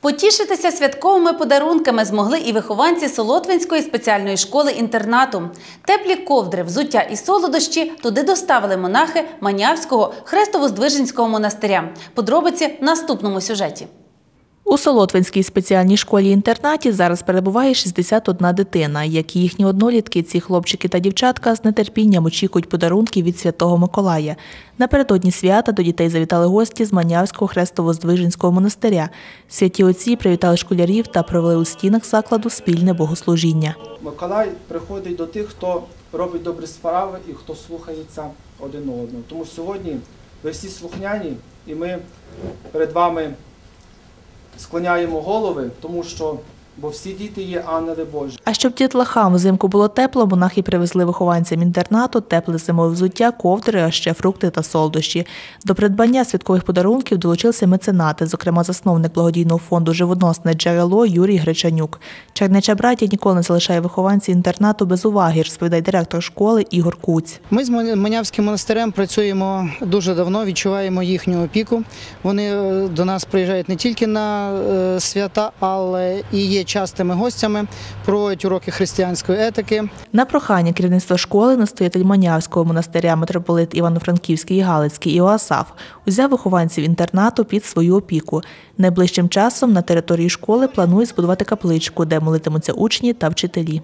Потішитися святковими подарунками змогли і вихованці Солотвинської спеціальної школи-інтернату. Теплі ковдри, взуття і солодощі туди доставили монахи Манявського Хрестово-Здвиженського монастиря. Подробиці в наступному сюжеті. У Солотвинській спеціальній школі-інтернаті зараз перебуває 61 дитина. Як і їхні однолітки, ці хлопчики та дівчатка з нетерпінням очікують подарунки від Святого Миколая. Напередодні свята до дітей завітали гості з Манявського Хрестово-Здвиженського монастиря. Святі отці привітали школярів та провели у стінах закладу спільне богослужіння. Миколай приходить до тих, хто робить добрі справи і хто слухається один одного. Тому сьогодні ви всі слухняні, і ми перед вами склоняємо голови, тому що бо всі діти є ангели Божі. А щоб дітлахам взимку було тепло, монахи привезли вихованцям інтернату тепле зимове взуття, ковдри, а ще фрукти та солодощі. До придбання святкових подарунків долучилися меценати, зокрема засновник благодійного фонду Живоносне джерело Юрій Гречанюк. Чернеча братія ніколи не залишає вихованців інтернату без уваги, розповідає директор школи Ігор Куць. Ми з Манявським монастирем працюємо дуже давно, відчуваємо їхню опіку. Вони е, до нас приїжджають не тільки на е, свята, але і є частими гостями, проводять уроки християнської етики. На прохання керівництва школи настоятель Манявського монастиря митрополит Івано-Франківський і Галицький Іоасаф узяв вихованців інтернату під свою опіку. Найближчим часом на території школи планують збудувати капличку, де молитимуться учні та вчителі.